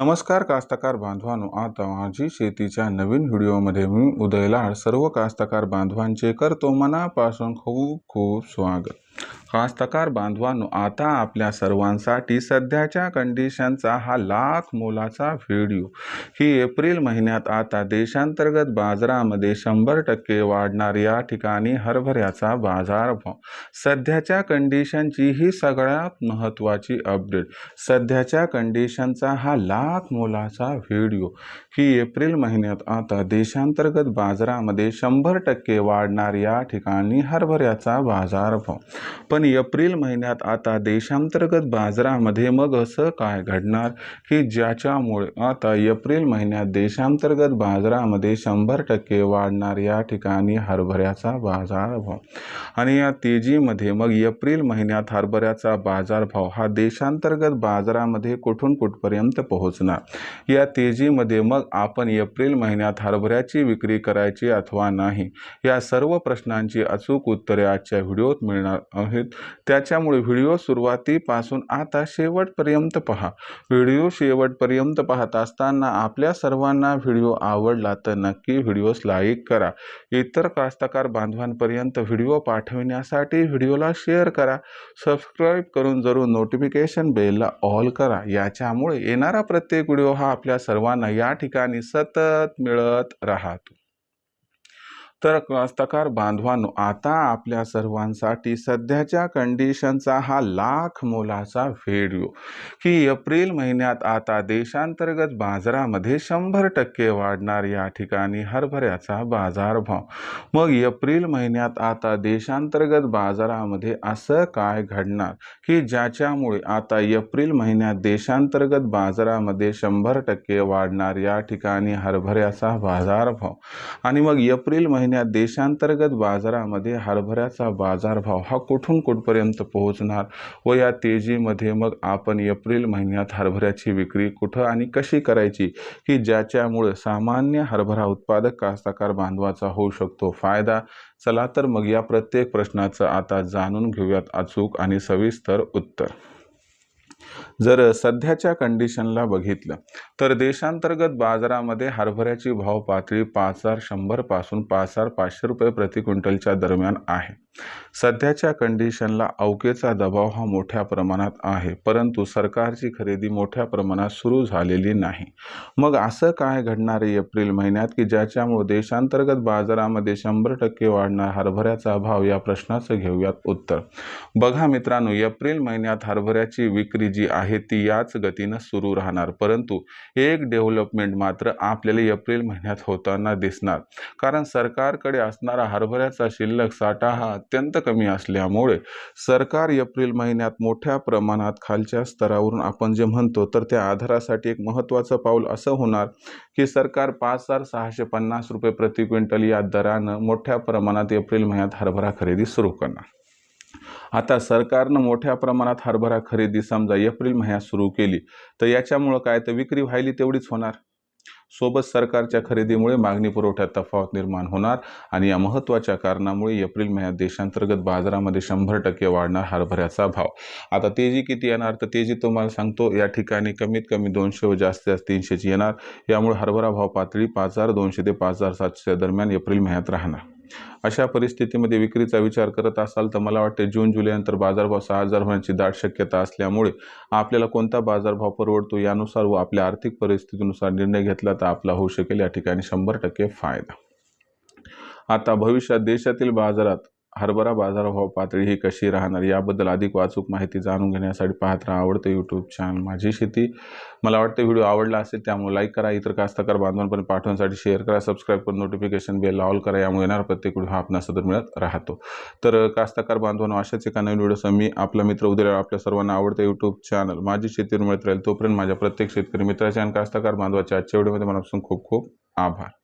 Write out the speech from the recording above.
नमस्कार कास्तकार बांधवांनो आता माझी शेतीच्या नवीन व्हिडिओमध्ये मी उदयलाड सर्व कास्तकार बांधवांचे करतो मनापासून खूप खूप स्वागत. कास्तकार बांधवांनो आता आपल्या सर्वांसाठी सध्याच्या कंडिशनचा हा लाख मोलाचा व्हिडिओ ही एप्रिल महिन्यात आता देशांतर्गत बाजारामध्ये शंभर टक्के वाढणार या ठिकाणी हरभऱ्याचा बाजारभाव सध्याच्या कंडिशनची ही सगळ्यात महत्त्वाची अपडेट सध्याच्या कंडिशनचा हा लाख मोलाचा व्हिडिओ ही एप्रिल महिन्यात आता देशांतर्गत बाजारामध्ये शंभर टक्के वाढणार या ठिकाणी हरभऱ्याचा बाजारभाव पण पण एप्रिल महिन्यात आता देशांतर्गत बाजारामध्ये मग असं काय घडणार? की ज्याच्यामुळे आता एप्रिल महिन्यात देशांतर्गत बाजारामध्ये शंभर टक्के वाढणार या ठिकाणी हरभऱ्याचा बाजारभाव आणि या तेजीमध्ये मग एप्रिल महिन्यात हरभऱ्याचा बाजारभाव हा देशांतर्गत बाजारामध्ये कुठून कुठपर्यंत पोहोचणार? या तेजीमध्ये मग आपण एप्रिल महिन्यात हरभऱ्याची विक्री करायची अथवा नाही? या सर्व प्रश्नांची अचूक उत्तरे आजच्या व्हिडिओत मिळणार आहेत. त्याच्यामुळे व्हिडिओ सुरुवातीपासून आता शेवटपर्यंत पहा. व्हिडिओ शेवटपर्यंत पाहत असताना आपल्या सर्वांना व्हिडिओ आवडला तर नक्की व्हिडिओस लाईक करा. इतर कास्तकार बांधवांपर्यंत व्हिडिओ पाठविण्यासाठी व्हिडिओला शेअर करा. सबस्क्राईब करून जरूर नोटिफिकेशन बेलला ऑल करा. याच्यामुळे येणारा प्रत्येक व्हिडिओ हा आपल्या सर्वांना या ठिकाणी सतत मिळत राहतो. तर कास्तकार बांधवांनो आता आपल्या सर्वांसाठी सध्याच्या कंडिशनचा हा लाख मोलाचा व्हिडिओ की एप्रिल महिन्यात आता देशांतर्गत बाजारामध्ये शंभर टक्के वाढणार या ठिकाणी हरभऱ्याचा बाजारभाव. मग एप्रिल महिन्यात आता देशांतर्गत बाजारामध्ये असं काय घडणार? की ज्याच्यामुळे आता एप्रिल महिन्यात देशांतर्गत बाजारामध्ये शंभर टक्के वाढणार या ठिकाणी हरभऱ्याचा बाजारभाव. आणि मग एप्रिल महिन्यात महिन्यात देशांतर्गत बाजारामध्ये हरभऱ्याचा बाजारभाव हा कुठून कुठपर्यंत पोहोचणार व या तेजीमध्ये मग आपण एप्रिल महिन्यात हरभऱ्याची विक्री कुठं आणि कशी करायची की ज्याच्यामुळे सामान्य हरभरा उत्पादक कास्तकार बांधवाचा होऊ शकतो फायदा? चला तर मग या प्रत्येक प्रश्नाचं आता जाणून घेऊयात अचूक आणि सविस्तर उत्तर. जर सध्याच्या कंडिशनला बघितलं तर देशांतर्गत बाजारामध्ये हरभऱ्याची भाव पातळी पाच हजार शंभरपासून पाच हजार पाचशे रुपये प्रति क्विंटलच्या दरम्यान आहे. सध्याच्या कंडिशनला अवकेचा दबाव हा मोठ्या प्रमाणात आहे परंतु सरकारची खरेदी मोठ्या प्रमाणात सुरू झालेली नाही. मग असं काय घडणार आहे एप्रिल महिन्यात की ज्याच्यामुळे देशांतर्गत बाजारामध्ये शंभर टक्के वाढणार हरभऱ्याचा भाव? या प्रश्नाचं घेऊयात उत्तर. बघा मित्रांनो एप्रिल महिन्यात हरभऱ्याची विक्री जी आहे ती याच गतीनं सुरू राहणार. परंतु एक डेव्हलपमेंट मात्र आपल्याला एप्रिल महिन्यात होताना दिसणार. कारण सरकारकडे असणारा हरभऱ्याचा शिल्लक साठा हा अत्यंत कमी असल्यामुळे सरकार एप्रिल महिन्यात मोठ्या प्रमाणात खालच्या स्तरावरून आपण जे म्हणतो तर त्या आधारासाठी एक महत्त्वाचं पाऊल असं होणार की सरकार पाच हजार सहाशे पन्नास रुपये प्रति क्विंटल या दरानं मोठ्या प्रमाणात एप्रिल महिन्यात हरभरा खरेदी सुरू करणार. आता सरकारनं मोठ्या प्रमाणात हरभरा खरेदी समजा एप्रिल महिन्यात सुरू केली तर याच्यामुळं काय? तर विक्री व्हायली तेवढीच होणार. सोबत सरकारच्या खरेदीमुळे मागणी पुरवठ्यात तफावत निर्माण होणार आणि या महत्त्वाच्या कारणामुळे एप्रिल महिन्यात देशांतर्गत बाजारामध्ये शंभर टक्के वाढणार हरभऱ्याचा भाव. आता तेजी किती येणार? तर तेजी तुम्हाला सांगतो या ठिकाणी कमीत कमी दोनशे व जास्तीत जास्त तीनशेची येणार. यामुळे हरभरा भाव पातळी पाच हजार दोनशे ते पाच हजार सातशे दरम्यान एप्रिल महिन्यात राहणार. अशा परिस्थितीमध्ये विक्रीचा विचार करत असाल तर मला वाटते जून जुलैनंतर बाजारभाव सहा हजार होण्याची दाट शक्यता असल्यामुळे आपल्याला कोणता बाजारभाव परवडतो यानुसार व आपल्या आर्थिक परिस्थितीनुसार निर्णय घेतला तर आपला होऊ शकेल. या ठिकाणी शंभर टक्के फायदा. आता भविष्यात देशातील बाजारात हरभरा बाजारभाव पातळी ही कशी राहणार याबद्दल अधिक वाचूक माहिती जाणून घेण्यासाठी पाहत राहा आवडतं यूट्यूब चॅनल माझी शेती मला वाटतं व्हिडिओ आवडला असेल त्यामुळे लाईक करा. इतर कास्तकार बांधवांपर्यंत पाठवण्यासाठी शेअर करा. सबस्क्राईब करून नोटिफिकेशन बेल ऑल करा. यामुळे येणार प्रत्येक व्हिडिओ हा आपल्या सतत मिळत राहतो. तर कास्तकार बांधवांनो अशाच एका नवीन व्हिडिओसह मी आपला मित्र उद्या आपल्या सर्वांना आवडतं यूट्यूब चॅनल माझी शेतीवर मिळत राहील तोपर्यंत माझ्या प्रत्येक शेतकरी मित्राच्या आणि कास्तकार बांधवाच्या आजच्या व्हिडिओमध्ये मनापासून खूप खूप आभार.